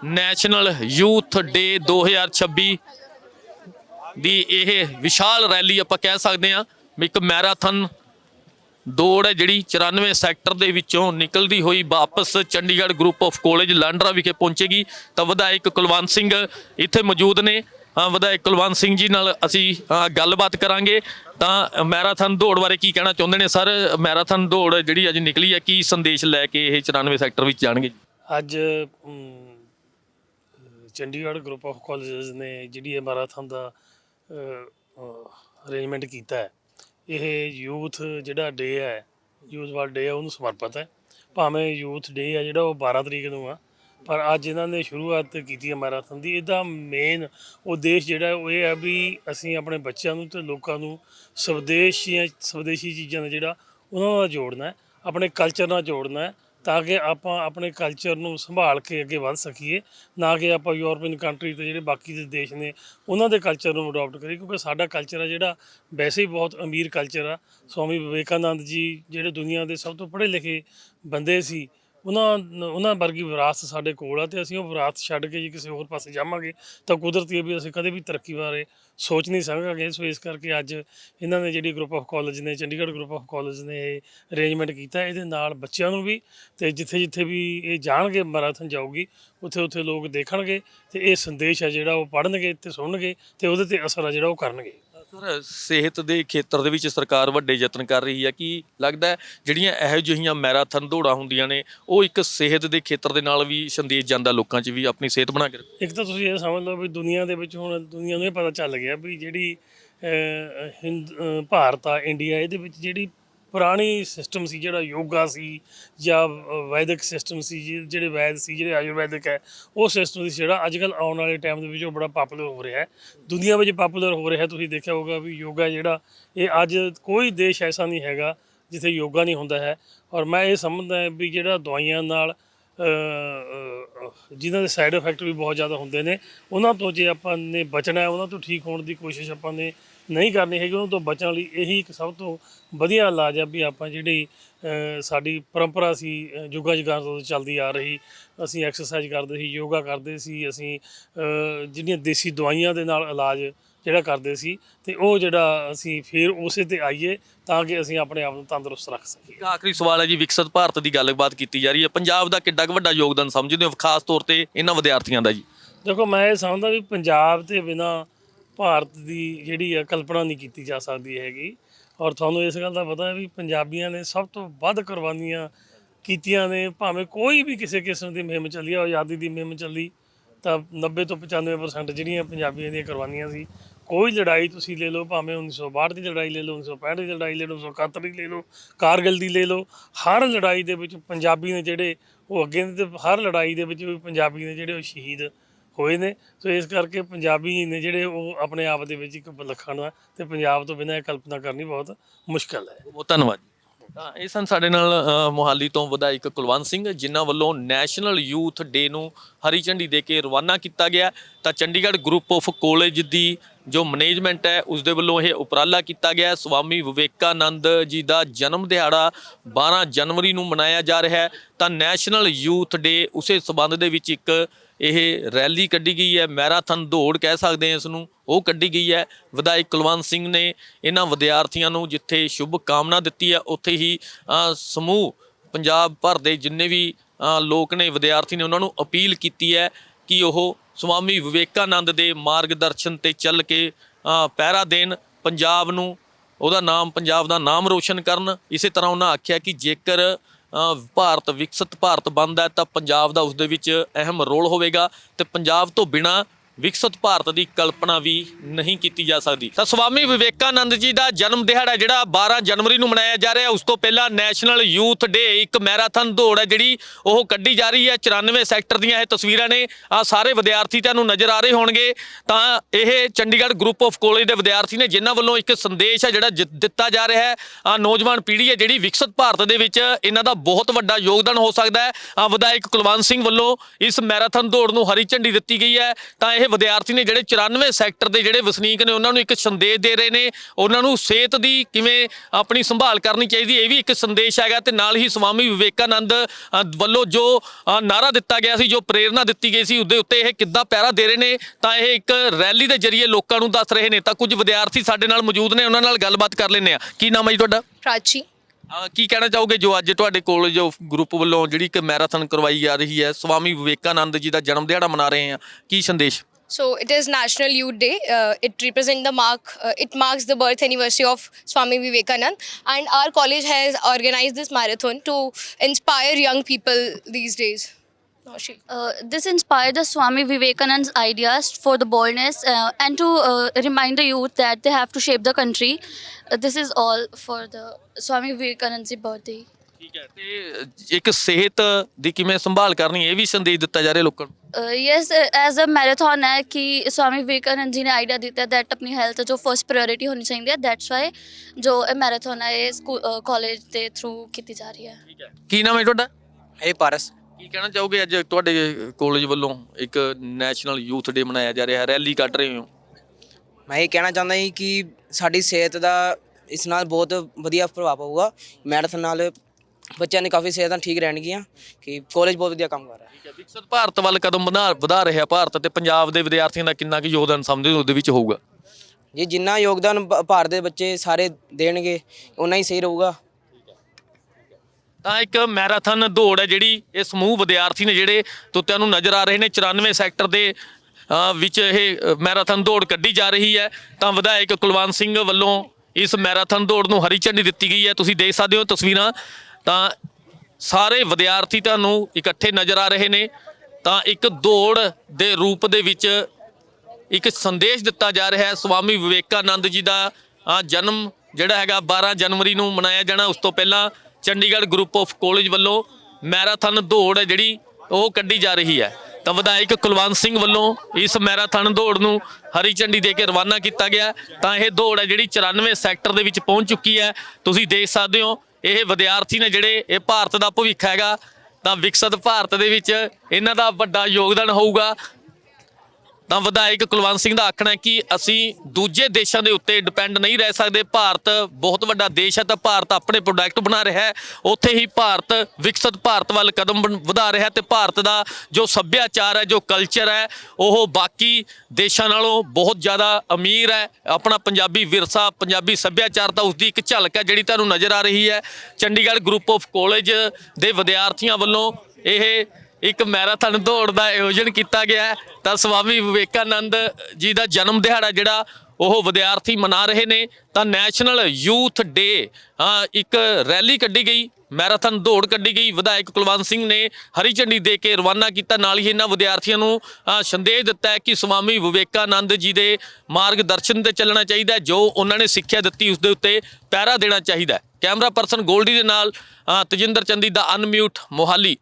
ਨੈਸ਼ਨਲ ਯੂਥ ਡੇ 2026 ਦੀ ਇਹ ਵਿਸ਼ਾਲ ਰੈਲੀ ਆਪਾਂ ਕਹਿ ਸਕਦੇ ਹਾਂ ਇੱਕ ਮੈਰਾਥਨ ਦੌੜ ਹੈ ਜਿਹੜੀ 94 ਸੈਕਟਰ ਦੇ ਵਿੱਚੋਂ ਨਿਕਲਦੀ ਹੋਈ ਵਾਪਸ Chandigarh group of college Landran ਵਿਖੇ ਪਹੁੰਚੇਗੀ। ਤਾਂ ਵਿਧਾਇਕ ਕੁਲਵੰਤ ਸਿੰਘ ਇੱਥੇ ਮੌਜੂਦ ਨੇ। ਵਿਧਾਇਕ ਕੁਲਵੰਤ ਸਿੰਘ ਜੀ ਨਾਲ ਅਸੀਂ ਅ, ਗੱਲਬਾਤ ਕਰਾਂਗੇ। ਤਾਂ ਮੈਰਾਥਨ ਦੌੜ ਬਾਰੇ ਕੀ ਕਹਿਣਾ ਚਾਹੁੰਦੇ ਨੇ? ਸਰ ਮੈਰਾਥਨ ਦੌੜ ਜਿਹੜੀ ਅੱਜ ਨਿਕਲੀ ਹੈ ਕੀ ਸੰਦੇਸ਼ ਲੈ ਕੇ ਇਹ 94 ਸੈਕਟਰ ਵਿੱਚ ਜਾਣਗੇ ਅੱਜ ਚੰਡੀਗੜ੍ਹ ਗਰੁੱਪ ਆਫ ਕਾਲਜਸ ਨੇ ਜਿਹੜੀ ਇਹ ਮੈਰਾਥਨ ਦਾ ਅਰੇਂਜਮੈਂਟ ਕੀਤਾ ਹੈ। ਇਹ ਯੂਥ ਜਿਹੜਾ ਡੇ ਹੈ ਯੂਥ ਵਾਲ ਡੇ ਹੈ ਉਹਨੂੰ ਸਮਰਪਿਤ ਹੈ। ਭਾਵੇਂ ਯੂਥ ਡੇ ਹੈ ਜਿਹੜਾ ਉਹ 12 ਤਰੀਕ ਨੂੰ ਆ। ਪਰ ਅੱਜ ਇਹਨਾਂ ਨੇ ਸ਼ੁਰੂਆਤ ਕੀਤੀ ਹੈ ਮੈਰਾਥਨ ਦੀ। ਇਹਦਾ ਮੇਨ ਉਦੇਸ਼ ਜਿਹੜਾ ਉਹ ਇਹ ਹੈ ਵੀ ਅਸੀਂ ਆਪਣੇ ਬੱਚਿਆਂ ਨੂੰ ਤੇ ਲੋਕਾਂ ਨੂੰ ਸਵਦੇਸ਼ੀਆਂ, ਸਵਦੇਸ਼ੀ ਚੀਜ਼ਾਂ ਦਾ ਜਿਹੜਾ ਉਹਨਾਂ ਨਾਲ ਜੋੜਨਾ ਹੈ, ਆਪਣੇ ਕਲਚਰ ਨਾਲ ਜੋੜਨਾ ਹੈ, ਤਾਂ ਕਿ ਆਪਾਂ ਆਪਣੇ ਕਲਚਰ ਨੂੰ ਸੰਭਾਲ ਕੇ ਅੱਗੇ ਵਧ ਸਕੀਏ, ਨਾ ਕਿ ਆਪਾਂ ਯੂਰਪੀਅਨ ਕੰਟਰੀ ਤੇ ਜਿਹੜੇ ਬਾਕੀ ਦੇ ਦੇਸ਼ ਨੇ ਉਹਨਾਂ ਦੇ ਕਲਚਰ ਨੂੰ ਅਡਾਪਟ ਕਰੀਏ, ਕਿਉਂਕਿ ਸਾਡਾ ਕਲਚਰ ਆ ਜਿਹੜਾ ਵੈਸੇ ਹੀ ਬਹੁਤ ਅਮੀਰ ਕਲਚਰ ਆ। ਸਵਾਮੀ ਵਿਵੇਕਾਨੰਦ ਜੀ ਜਿਹੜੇ ਦੁਨੀਆ ਦੇ ਸਭ ਤੋਂ ਪੜ੍ਹੇ ਲਿਖੇ ਬੰਦੇ ਸੀ ਉਹਨਾਂ ਉਹਨਾਂ ਵਰਗੀ ਵਿਰਾਸਤ ਸਾਡੇ ਕੋਲ ਆ ਤੇ ਅਸੀਂ ਉਹ ਵਿਰਾਸਤ ਛੱਡ ਕੇ ਜੇ ਕਿਸੇ ਹੋਰ ਪਾਸੇ ਜਾਵਾਂਗੇ ਤਾਂ ਕੁਦਰਤੀ ਵੀ ਅਸੀਂ ਕਦੇ ਵੀ ਤਰੱਕੀ ਬਾਰੇ ਸੋਚ ਨਹੀਂ ਸਕਾਂਗੇ। ਸੋ ਇਸ ਕਰਕੇ ਅੱਜ ਇਹਨਾਂ ਨੇ ਜਿਹੜੀ ਗਰੁੱਪ ਆਫ ਕਾਲਜ ਨੇ, ਚੰਡੀਗੜ੍ਹ ਗਰੁੱਪ ਆਫ ਕਾਲਜ ਨੇ ਇਹ ਅਰੇਂਜਮੈਂਟ ਕੀਤਾ। ਇਹਦੇ ਨਾਲ ਬੱਚਿਆਂ ਨੂੰ ਵੀ ਤੇ ਜਿੱਥੇ ਜਿੱਥੇ ਵੀ ਇਹ ਜਾਣਗੇ ਮੈਰਾਥਨ ਜਾਊਗੀ ਉੱਥੇ ਉੱਥੇ ਲੋਕ ਦੇਖਣਗੇ ਤੇ ਇਹ ਸੰਦੇਸ਼ ਆ ਜਿਹੜਾ ਉਹ ਪੜ੍ਹਨਗੇ ਤੇ ਸੁਣਨਗੇ ਤੇ ਉਹਦੇ ਤੇ ਅਸਰ ਆ ਜਿਹੜਾ ਉਹ ਕਰਨਗੇ। ਸਰ ਸਿਹਤ ਦੇ ਖੇਤਰ ਦੇ ਵਿੱਚ ਸਰਕਾਰ ਵੱਡੇ ਯਤਨ ਕਰ ਰਹੀ ਹੈ ਕਿ ਲੱਗਦਾ ਹੈ ਜਿਹੜੀਆਂ ਇਹੋ ਜਿਹੀਆਂ ਮੈਰਾਥਨ ਦੌੜਾਂ ਹੁੰਦੀਆਂ ਨੇ ਉਹ ਇੱਕ ਸਿਹਤ ਦੇ ਖੇਤਰ ਦੇ ਨਾਲ ਵੀ ਸੰਦੇਸ਼ ਜਾਂਦਾ ਲੋਕਾਂ 'ਚ ਵੀ ਆਪਣੀ ਸਿਹਤ ਬਣਾ ਕੇ ਰੱਖੋ ਇੱਕ ਤਾਂ ਤੁਸੀਂ ਇਹ ਸਮਝ ਲਓ ਵੀ ਦੁਨੀਆ ਦੇ ਵਿੱਚ ਹੁਣ ਦੁਨੀਆ ਨੂੰ ਇਹ ਪਤਾ ਚੱਲ ਗਿਆ ਵੀ ਜਿਹੜੀ ਅਹ, ਹਿੰਦ ਅਹ, ਭਾਰਤ ਆ ਇੰਡੀਆ ਇਹਦੇ ਵਿੱਚ ਜਿਹੜੀ ਪੁਰਾਣੀ ਸਿਸਟਮ ਸੀ ਜਿਹੜਾ ਯੋਗਾ ਸੀ ਜਾਂ ਵੈਦਿਕ ਸਿਸਟਮ ਸੀ ਜਿ- ਜਿਹੜੇ ਵੈਦ ਸੀ ਜਿਹੜੇ ਆਯੁਰਵੈਦਿਕ ਹੈ ਉਹ ਸਿਸਟਮ ਸੀ ਜਿਹੜਾ ਅੱਜ ਕੱਲ ਆਉਣ ਵਾਲੇ ਟਾਈਮ ਦੇ ਵਿੱਚ ਉਹ ਬੜਾ ਪਪੂਲਰ ਹੋ ਰਿਹਾ ਹੈ। ਦੁਨੀਆ ਵਿੱਚ ਪਪੂਲਰ ਹੋ ਰਿਹਾ ਤੁਸੀਂ ਦੇਖਿਆ ਹੋਗਾ ਵੀ ਯੋਗਾ ਜਿਹੜਾ ਇਹ ਅੱਜ ਕੋਈ ਦੇਸ਼ ਐਸਾ ਨਹੀਂ ਹੈਗਾ ਜਿੱਥੇ ਯੋਗਾ ਨਹੀਂ ਹੁੰਦਾ ਹੈ। ਔਰ ਮੈਂ ਇਹ ਸਮਝਦਾ ਹਾਂ ਵੀ ਜਿਹੜਾ ਦਵਾਈਆਂ ਨਾਲ ਅਹ, ਅਹ, ਜਿਨ੍ਹਾਂ ਦੇ ਸਾਈਡ ਇਫੈਕਟ ਵੀ ਬਹੁਤ ਜ਼ਿਆਦਾ ਹੁੰਦੇ ਨੇ ਉਹਨਾਂ ਤੋਂ ਜੇ ਆਪਾਂ ਨੇ ਬਚਣਾ ਹੈ ਉਹਨਾਂ ਤੋਂ ਠੀਕ ਹੋਣ ਦੀ ਕੋਸ਼ਿਸ਼ ਆਪਾਂ ਨੇ ਨਹੀਂ ਕਰਨੀ ਹੈਗੀ ਉਹਨਾਂ ਤੋਂ ਬਚਣ ਲਈ ਇਹੀ ਇੱਕ ਸਭ ਤੋਂ ਵਧੀਆ ਇਲਾਜ ਹੈ ਵੀ ਆਪਾਂ ਜਿਹੜੀ ਸਾਡੀ ਪਰੰਪਰਾ ਸੀ ਅਹ, ਜੁਗਾਂ ਤੋਂ ਚੱਲਦੀ ਆ ਰਹੀ। ਅਸੀਂ ਐਕਸਰਸਾਈਜ਼ ਕਰਦੇ ਸੀ ਯੋਗਾ ਕਰਦੇ ਸੀ ਅਸੀਂ ਜਿਹੜੀਆਂ ਦੇਸੀ ਦਵਾਈਆਂ ਦੇ ਨਾਲ ਇਲਾਜ ਜਿਹੜਾ ਕਰਦੇ ਸੀ ਤੇ ਉਹ ਜਿਹੜਾ ਅਸੀਂ ਫਿਰ ਉਸੇ ਤੇ ਆਈਏ ਤਾਂ ਕਿ ਅਸੀਂ ਆਪਣੇ ਆਪ ਨੂੰ ਤੰਦਰੁਸਤ ਰੱਖ ਸਕੀਏ। ਆਖਰੀ ਸਵਾਲ ਹੈ ਜੀ ਵਿਕਸਿਤ ਭਾਰਤ ਦੀ ਗੱਲਬਾਤ ਕੀਤੀ ਜਾ ਰਹੀ ਹੈ। ਪੰਜਾਬ ਦਾ ਕਿੱਡਾ ਕੁ ਵੱਡਾ ਯੋਗਦਾਨ ਸਮਝਦੇ ਹੋ? ਖਾਸ ਤੌਰ ਤੇ ਇਹਨਾਂ ਵਿਦਿਆਰਥੀਆਂ ਦਾ ਜੀ। ਦੇਖੋ ਮੈਂ ਇਹ ਸਮਝਦਾ ਵੀ ਪੰਜਾਬ ਤੇ ਬਿਨਾ ਭਾਰਤ ਦੀ ਜਿਹੜੀ ਆ ਕਲਪਨਾ ਨਹੀਂ ਕੀਤੀ ਜਾ ਸਕਦੀ ਹੈਗੀ। ਔਰ ਤੁਹਾਨੂੰ ਇਸ ਗੱਲ ਦਾ ਪਤਾ ਹੈ ਵੀ ਪੰਜਾਬੀਆਂ ਨੇ ਸਭ ਤੋਂ ਵੱਧ ਕੁਰਬਾਨੀਆਂ ਕੀਤੀਆਂ ਨੇ। ਭਾਵੇਂ ਕੋਈ ਵੀ ਕਿਸੇ ਕਿਸਮ ਦੀ ਮੁਹਿੰਮ ਚੱਲੀ ਆ, ਆਜ਼ਾਦੀ ਦੀ ਮੁਹਿੰਮ ਚੱਲੀ, ਤਾਂ 90 ਤੋਂ 95% ਜਿਹੜੀਆਂ ਪੰਜਾਬੀਆਂ ਦੀਆਂ ਕੁਰਬਾਨੀਆਂ ਸੀ, ਕੋਈ ਲੜਾਈ ਤੁਸੀਂ ਲੈ ਲਓ, ਭਾਵੇਂ 1962 ਦੀ ਲੜਾਈ ਲੈ ਲਓ 1965 ਦੀ ਲੜਾਈ ਲੈ ਲਓ 1971 ਦੀ ਲੈ ਲਓ, ਕਾਰਗਿਲ ਦੀ ਲੈ ਲਓ, ਹਰ ਲੜਾਈ ਦੇ ਵਿੱਚ ਪੰਜਾਬੀ ਨੇ ਜਿਹੜੇ ਉਹ ਅੱਗੇ ਤੇ ਹਰ ਲੜਾਈ ਦੇ ਵਿੱਚ ਵੀ ਪੰਜਾਬੀ ਨੇ ਜਿਹੜੇ ਉਹ ਸ਼ਹੀਦ ਹੋਏ ਨੇ। ਸੋ ਇਸ ਕਰਕੇ ਪੰਜਾਬੀ ਨੇ ਜਿਹੜੇ ਉਹ ਆਪਣੇ ਆਪ ਦੇ ਵਿੱਚ ਇੱਕ ਵਿਲੱਖਣ ਆ ਤੇ ਪੰਜਾਬ ਤੋਂ ਬਿਨਾਂ ਇਹ ਕਲਪਨਾ ਕਰਨੀ ਬਹੁਤ ਮੁਸ਼ਕਲ ਹੈ। ਬਹੁਤ ਧੰਨਵਾਦ ਤਾਂ ਇਹ ਸਨ ਸਾਡੇ ਨਾਲ ਮੋਹਾਲੀ ਤੋਂ ਵਿਧਾਇਕ ਕੁਲਵੰਤ ਸਿੰਘ, ਜਿਨ੍ਹਾਂ ਵੱਲੋਂ ਨੈਸ਼ਨਲ ਯੂਥ ਡੇ ਨੂੰ ਹਰੀ ਝੰਡੀ ਦੇ ਕੇ ਰਵਾਨਾ ਕੀਤਾ ਗਿਆ। ਤਾਂ ਚੰਡੀਗੜ੍ਹ ਗਰੁੱਪ ਆਫ ਕਾਲਜ ਦੀ ਜੋ ਮੈਨੇਜਮੈਂਟ ਹੈ, ਉਸ ਦੇ ਵੱਲੋਂ ਇਹ ਉਪਰਾਲਾ ਕੀਤਾ ਗਿਆ। ਹੈ। ਸਵਾਮੀ ਵਿਵੇਕਾਨੰਦ ਜੀ ਦਾ ਜਨਮ ਦਿਹਾੜਾ 12 ਜਨਵਰੀ ਨੂੰ ਮਨਾਇਆ ਜਾ ਰਿਹਾ ਹੈ। ਤਾਂ ਨੈਸ਼ਨਲ ਯੂਥ ਡੇ ਉਸੇ ਸਬੰਧ ਦੇ ਵਿੱਚ ਇੱਕ ਇਹ ਰੈਲੀ ਕੱਢੀ ਗਈ ਹੈ, ਮੈਰਾਥਨ ਦੌੜ ਕਹਿ ਸਕਦੇ ਹਾਂ ਇਸ ਨੂੰ ਉਹ ਕੱਢੀ ਗਈ ਹੈ। ਵਿਧਾਇਕ ਕੁਲਵੰਤ ਸਿੰਘ ਨੇ ਇਹਨਾਂ ਵਿਦਿਆਰਥੀਆਂ ਨੂੰ ਜਿੱਥੇ ਸ਼ੁਭ ਕਾਮਨਾ ਦਿੱਤੀ ਹੈ, ਉੱਥੇ ਹੀ ਸਮੂਹ ਪੰਜਾਬ ਭਰ ਦੇ ਜਿੰਨੇ ਵੀ ਲੋਕ ਨੇ, ਵਿਦਿਆਰਥੀ ਨੇ ਉਹਨਾਂ ਨੂੰ ਅਪੀਲ ਕੀਤੀ ਹੈ ਕਿ ਉਹ ਸਵਾਮੀ ਵਿਵੇਕਾਨੰਦ ਦੇ ਮਾਰਗਦਰਸ਼ਨ ਤੇ ਚੱਲ ਕੇ ਪਹਿਰਾ ਦੇਣ, ਪੰਜਾਬ ਨੂੰ, ਉਹਦਾ ਨਾਮ, ਪੰਜਾਬ ਦਾ ਨਾਮ ਰੋਸ਼ਨ ਕਰਨ। ਇਸੇ ਤਰ੍ਹਾਂ ਉਹਨਾਂ ਆਖਿਆ ਕਿ ਜੇਕਰ ਭਾਰਤ ਵਿਕਸਿਤ ਭਾਰਤ ਬਣਦਾ ਤਾਂ ਪੰਜਾਬ ਦਾ ਉਸ ਦੇ ਵਿੱਚ ਅਹਿਮ ਰੋਲ ਹੋਵੇਗਾ ਤੇ ਪੰਜਾਬ ਤੋਂ ਬਿਨਾ ਵਿਕਸਿਤ ਭਾਰਤ ਦੀ ਕਲਪਨਾ ਵੀ ਨਹੀਂ ਕੀਤੀ ਜਾ ਸਕਦੀ। ਤਾਂ ਸਵਾਮੀ ਵਿਵੇਕਾਨੰਦ ਜੀ ਦਾ ਜਨਮ ਦਿਹਾੜਾ ਜਿਹੜਾ 12 ਜਨਵਰੀ ਨੂੰ ਮਨਾਇਆ ਜਾ ਰਿਹਾ, ਉਸ ਤੋਂ ਪਹਿਲਾਂ ਨੈਸ਼ਨਲ ਯੂਥ ਡੇ ਇੱਕ ਮੈਰਾਥਨ ਦੌੜ ਹੈ ਜਿਹੜੀ ਉਹ ਕੱਢੀ ਜਾ ਰਹੀ ਹੈ। 94 ਸੈਕਟਰ ਦੀਆਂ ਇਹ ਤਸਵੀਰਾਂ ਨੇ। ਆ ਸਾਰੇ ਵਿਦਿਆਰਥੀ ਤੁਹਾਨੂੰ ਨਜ਼ਰ ਆ ਰਹੇ ਹੋਣਗੇ। ਤਾਂ ਇਹ ਚੰਡੀਗੜ੍ਹ ਗਰੁੱਪ ਆਫ ਕਾਲਜ ਦੇ ਵਿਦਿਆਰਥੀ ਨੇ ਜਿਨ੍ਹਾਂ ਵੱਲੋਂ ਇੱਕ ਸੰਦੇਸ਼ ਹੈ ਜਿਹੜਾ ਜਿ- ਦਿੱਤਾ ਜਾ ਰਿਹਾ ਹੈ। ਆ ਨੌਜਵਾਨ ਪੀੜ੍ਹੀ ਹੈ ਜਿਹੜੀ ਵਿਕਸਿਤ ਭਾਰਤ ਦੇ ਵਿੱਚ ਇਹਨਾਂ ਦਾ ਬਹੁਤ ਵੱਡਾ ਯੋਗਦਾਨ ਹੋ ਸਕਦਾ ਹੈ। ਆ ਵਿਧਾਇਕ ਕੁਲਵੰਤ ਸਿੰਘ ਵੱਲੋਂ ਇਸ ਮੈਰਾਥਨ ਦੌੜ ਨੂੰ ਹਰੀ ਝੰਡੀ ਦਿੱਤੀ ਗਈ ਹੈ। ਤਾਂ ਇਹ ਵਿਦਿਆਰਥੀ ਨੇ ਜਿਹੜੇ 94 ਸੈਕਟਰ ਦੇ ਜਿਹੜੇ ਵਸਨੀਕ ਨੇ ਉਹਨਾਂ ਨੂੰ ਇੱਕ ਸੰਦੇਸ਼ ਦੇ ਰਹੇ ਨੇ। ਉਹਨਾਂ ਨੂੰ ਸਿਹਤ ਦੀ ਕਿਵੇਂ ਆਪਣੀ ਸੰਭਾਲ ਕਰਨੀ ਚਾਹੀਦੀ ਇਹ ਵੀ ਇੱਕ ਸੰਦੇਸ਼ ਹੈਗਾ ਤੇ ਨਾਲ ਹੀ ਸਵਾਮੀ ਵਿਵੇਕਾਨੰਦ ਵੱਲੋਂ ਜੋ ਨਾਰਾ ਦਿੱਤਾ ਗਿਆ ਸੀ ਜੋ ਪ੍ਰੇਰਣਾ ਦਿੱਤੀ ਗਈ ਸੀ ਉਹਦੇ ਉੱਤੇ ਇਹ ਕਿੱਦਾਂ ਪਹਿਰਾ ਦੇ ਰਹੇ ਨੇ ਤਾਂ ਇਹ ਇੱਕ ਰੈਲੀ ਦੇ ਜ਼ਰੀਏ ਲੋਕਾਂ ਨੂੰ ਦੱਸ ਰਹੇ ਨੇ। ਤਾਂ ਕੁਝ ਵਿਦਿਆਰਥੀ ਸਾਡੇ ਨਾਲ ਮੌਜੂਦ ਨੇ ਉਹਨਾਂ ਨਾਲ ਗੱਲਬਾਤ ਕਰ ਲੈਂਦੇ ਆ ਕੀ ਨਾਮ ਹੈ ਜੀ ਤੁਹਾਡਾ? ਪ੍ਰਾਚੀ। ਕੀ ਕਹਿਣਾ ਚਾਹੋਗੇ ਜੋ ਅੱਜ ਤੁਹਾਡੇ ਕਾਲਜ ਆਫ ਗਰੁੱਪ ਵੱਲੋਂ ਜਿਹੜੀ ਇੱਕ ਮੈਰਾਥਨ ਕਰਵਾਈ ਜਾ ਰਹੀ ਹੈ ਸਵਾਮੀ ਵਿਵੇਕਾਨੰਦ ਜੀ ਦਾ ਜਨਮ ਦਿਹਾੜਾ ਮਨਾ ਰਹੇ ਆ ਕੀ ਸੰਦੇਸ਼? So it is national youth day uh, it represents the mark uh, it marks the birth anniversary of swami vivekanand and our college has organized this marathon to inspire young people these days Uh, this inspired the Swami Vivekanand's ideas for the boldness uh, and to uh, remind the youth that they have to shape the country. Uh, this is all for the Swami Vivekanand's birthday. ਇੱਕ ਸਿਹਤ ਦੀ ਕਿਵੇਂ ਸੰਭਾਲ ਕਰਨੀ ਇਹ ਵੀ ਸੰਦੇਸ਼ ਦਿੱਤਾ ਜਾ ਰਿਹਾ ਲੋਕਾਂ ਨੂੰ? ਯੈਸ ਐਜ਼ ਅ ਮੈਰਾਥਨ ਹੈ ਕਿ ਸਵਾਮੀ ਵਿਵੇਕਾਨੰਦ ਜੀ ਨੇ ਆਈਡੀਆ ਦਿੱਤਾ ਦੈਟ ਆਪਣੀ ਹੈਲਥ ਜੋ ਫਰਸਟ ਪ੍ਰਾਇੋਰਟੀ ਹੋਣੀ ਚਾਹੀਦੀ ਹੈ ਦੈਟਸ ਵਾਈ ਜੋ ਇਹ ਮੈਰਾਥਨ ਹੈ ਇਹ ਕਾਲਜ ਦੇ ਥਰੂ ਕੀਤੀ ਜਾ ਰਹੀ ਹੈ। ਕੀ ਨਾਮ ਹੈ ਤੁਹਾਡਾ? ਇਹ ਪਾਰਸ। ਕੀ ਕਹਿਣਾ ਚਾਹੋਗੇ ਅੱਜ ਤੁਹਾਡੇ ਕਾਲਜ ਵੱਲੋਂ ਇੱਕ ਨੈਸ਼ਨਲ ਯੂਥ ਡੇ ਮਨਾਇਆ ਜਾ ਰਿਹਾ ਰੈਲੀ ਕੱਢ ਰਹੇ ਹੋ? ਮੈਂ ਇਹ ਕਹਿਣਾ ਚਾਹੁੰਦਾ ਹਾਂ ਕਿ ਸਾਡੀ ਸਿਹਤ ਦਾ ਇਸ ਨਾਲ ਬਹੁਤ ਵਧੀਆ ਪ੍ਰਭਾਵ ਪਊਗਾ। ਮੈਰਾਥਨ ਨਾਲ ਬੱਚਿਆਂ ਦੀ ਕਾਫੀ ਸਿਹਤਾਂ ਠੀਕ ਰਹਿਣਗੀਆਂ ਕਿ ਕਾਲਜ ਬਹੁਤ ਵਧੀਆ ਕੰਮ ਕਰ ਰਿਹਾ। ਠੀਕ ਹੈ ਵਿਕਸਿਤ ਭਾਰਤ ਵੱਲ ਕਦਮ ਵਧਾ ਵਧਾ ਰਿਹਾ ਭਾਰਤ ਤੇ ਪੰਜਾਬ ਦੇ ਵਿਦਿਆਰਥੀਆਂ ਦਾ ਕਿੰਨਾ ਕੁ ਯੋਗਦਾਨ ਸਮਝਦੇ ਹੋ ਉਹਦੇ ਵਿੱਚ ਹੋਊਗਾ? ਜੇ ਜਿੰਨਾ ਯੋਗਦਾਨ ਭ- ਭਾਰਤ ਦੇ ਬੱਚੇ ਸਾਰੇ ਦੇਣਗੇ ਉਨਾ ਹੀ ਸਹੀ ਰਹੂਗਾ। ਤਾਂ ਇੱਕ ਮੈਰਾਥਨ ਦੌੜ ਹੈ ਜਿਹੜੀ ਇਹ ਸਮੂਹ ਵਿਦਿਆਰਥੀ ਨੇ ਜਿਹੜੇ ਤੁੱਤਿਆਂ ਨੂੰ ਨਜ਼ਰ ਆ ਰਹੇ ਨੇ 94 ਸੈਕਟਰ ਦੇ ਅ, ਵਿੱਚ ਇਹ ਅ, ਮੈਰਾਥਨ ਦੌੜ ਕੱਢੀ ਜਾ ਰਹੀ ਹੈ। ਤਾਂ ਵਿਧਾਇਕ ਕੁਲਵੰਤ ਸਿੰਘ ਵੱਲੋਂ ਇਸ ਮੈਰਾਥਨ ਦੌੜ ਨੂੰ ਹਰੀ ਝੰਡੀ ਦਿੱਤੀ ਗਈ ਹੈ। ਤੁਸੀਂ ਦੇਖ ਸਕਦੇ ਹੋ ਤਸਵੀਰਾਂ। ਤਾਂ ਸਾਰੇ ਵਿਦਿਆਰਥੀ ਤੁਹਾਨੂੰ ਇਕੱਠੇ ਨਜ਼ਰ ਆ ਰਹੇ ਨੇ। ਤਾਂ ਇੱਕ ਦੌੜ ਦੇ ਰੂਪ ਦੇ ਵਿੱਚ ਇੱਕ ਸੰਦੇਸ਼ ਦਿੱਤਾ ਜਾ ਰਿਹਾ ਹੈ। ਸਵਾਮੀ ਵਿਵੇਕਾਨੰਦ ਜੀ ਦਾ ਜਨਮ ਜਿਹੜਾ ਹੈਗਾ 12 ਜਨਵਰੀ ਨੂੰ ਮਨਾਇਆ ਜਾਣਾ। ਉਸ ਤੋਂ ਪਹਿਲਾਂ ਚੰਡੀਗੜ੍ਹ ਗਰੁੱਪ ਆਫ ਕਾਲਜ ਵੱਲੋਂ ਮੈਰਾਥਨ ਦੌੜ ਹੈ ਜਿਹੜੀ ਉਹ ਕੱਢੀ ਜਾ ਰਹੀ ਹੈ। ਤਾਂ ਵਿਧਾਇਕ ਕੁਲਵੰਤ ਸਿੰਘ ਵੱਲੋਂ ਇਸ ਮੈਰਾਥਨ ਦੌੜ ਨੂੰ ਹਰੀ ਝੰਡੀ ਦੇ ਕੇ ਰਵਾਨਾ ਕੀਤਾ ਗਿਆ। ਤਾਂ ਇਹ ਦੌੜ ਹੈ ਜਿਹੜੀ 94 ਸੈਕਟਰ ਦੇ ਵਿੱਚ ਪਹੁੰਚ ਚੁੱਕੀ ਹੈ। ਤੁਸੀਂ ਦੇਖ ਸਕਦੇ ਹੋ ਇਹ ਵਿਦਿਆਰਥੀ ਨੇ ਜਿਹੜੇ ਇਹ ਭਾਰਤ ਦਾ ਭਵਿੱਖ ਹੈਗਾ ਤਾਂ ਵਿਕਸਿਤ ਭਾਰਤ ਦੇ ਵਿੱਚ ਇਹਨਾਂ ਦਾ ਵੱਡਾ ਯੋਗਦਾਨ ਹੋਊਗਾ। ਤਾਂ ਵਿਧਾਇਕ ਕੁਲਵੰਤ ਸਿੰਘ ਦਾ ਆਖਣਾ ਹੈ ਕਿ ਅਸੀਂ ਦੂਜੇ ਦੇਸ਼ਾਂ ਦੇ ਉੱਤੇ ਡਿਪੈਂਡ ਨਹੀਂ ਰਹਿ ਸਕਦੇ। ਭਾਰਤ ਬਹੁਤ ਵੱਡਾ ਦੇਸ਼ ਹੈ ਤਾਂ ਭਾਰਤ ਆਪਣੇ ਪ੍ਰੋਡਕਟ ਬਣਾ ਰਿਹਾ ਹੈ। ਉੱਥੇ ਹੀ ਭਾਰਤ ਵਿਕਸਿਤ ਭਾਰਤ ਵੱਲ ਕਦਮ ਬਣ- ਵਧਾ ਰਿਹਾ ਹੈ ਤੇ ਭਾਰਤ ਦਾ ਜੋ ਸੱਭਿਆਚਾਰ ਹੈ, ਜੋ ਕਲਚਰ ਹੈ, ਉਹ ਬਾਕੀ ਦੇਸ਼ਾਂ ਨਾਲੋਂ ਬਹੁਤ ਜ਼ਿਆਦਾ ਅਮੀਰ ਹੈ। ਆਪਣਾ ਪੰਜਾਬੀ ਵਿਰਸਾ, ਪੰਜਾਬੀ ਸੱਭਿਆਚਾਰ ਤਾਂ ਉਸਦੀ ਇੱਕ ਝਲਕ ਹੈ ਜਿਹੜੀ ਤੁਹਾਨੂੰ ਨਜ਼ਰ ਆ ਰਹੀ ਹੈ। ਚੰਡੀਗੜ੍ਹ ਗਰੁੱਪ ਆਫ ਕਾਲਜ ਦੇ ਵਿਦਿਆਰਥੀਆਂ ਵੱਲੋਂ ਇਹ ਇੱਕ ਮੈਰਾਥਨ ਦੌੜ ਦਾ ਆਯੋਜਨ ਕੀਤਾ ਗਿਆ ਹੈ। ਤਾਂ ਸਵਾਮੀ ਵਿਵੇਕਾਨੰਦ ਜੀ ਦਾ ਜਨਮ ਦਿਹਾੜਾ ਜਿਹੜਾ, ਉਹ ਵਿਦਿਆਰਥੀ ਮਨਾ ਰਹੇ ਨੇ। ਤਾਂ ਨੈਸ਼ਨਲ ਯੂਥ ਡੇ ਇੱਕ ਰੈਲੀ ਕੱਢੀ ਗਈ। ਮੈਰਾਥਨ ਦੌੜ ਕੱਢੀ ਗਈ। ਵਿਧਾਇਕ ਕੁਲਵੰਤ ਸਿੰਘ ਨੇ ਹਰੀ ਝੰਡੀ ਦੇ ਕੇ ਰਵਾਨਾ ਕੀਤਾ। ਨਾਲ ਹੀ ਇਹਨਾਂ ਵਿਦਿਆਰਥੀਆਂ ਨੂੰ ਸੰਦੇਸ਼ ਦਿੱਤਾ ਹੈ ਕਿ ਸਵਾਮੀ ਵਿਵੇਕਾਨੰਦ ਜੀ ਦੇ ਮਾਰਗਦਰਸ਼ਨ ਤੇ ਚੱਲਣਾ ਚਾਹੀਦਾ ਜੋ ਉਹਨਾਂ ਨੇ ਸਿੱਖਿਆ ਦਿੱਤੀ, ਉਸ ਦੇ ਉੱਤੇ ਪਹਿਰਾ ਦੇਣਾ ਚਾਹੀਦਾ ਕੈਮਰਾ ਪਰਸਨ ਗੋਲਡੀ ਦੇ ਨਾਲ ਤਜਿੰਦਰ ਚੰਦੀ ਦਾ ਅਨਮਿਊਟ ਮੋਹਾਲੀ।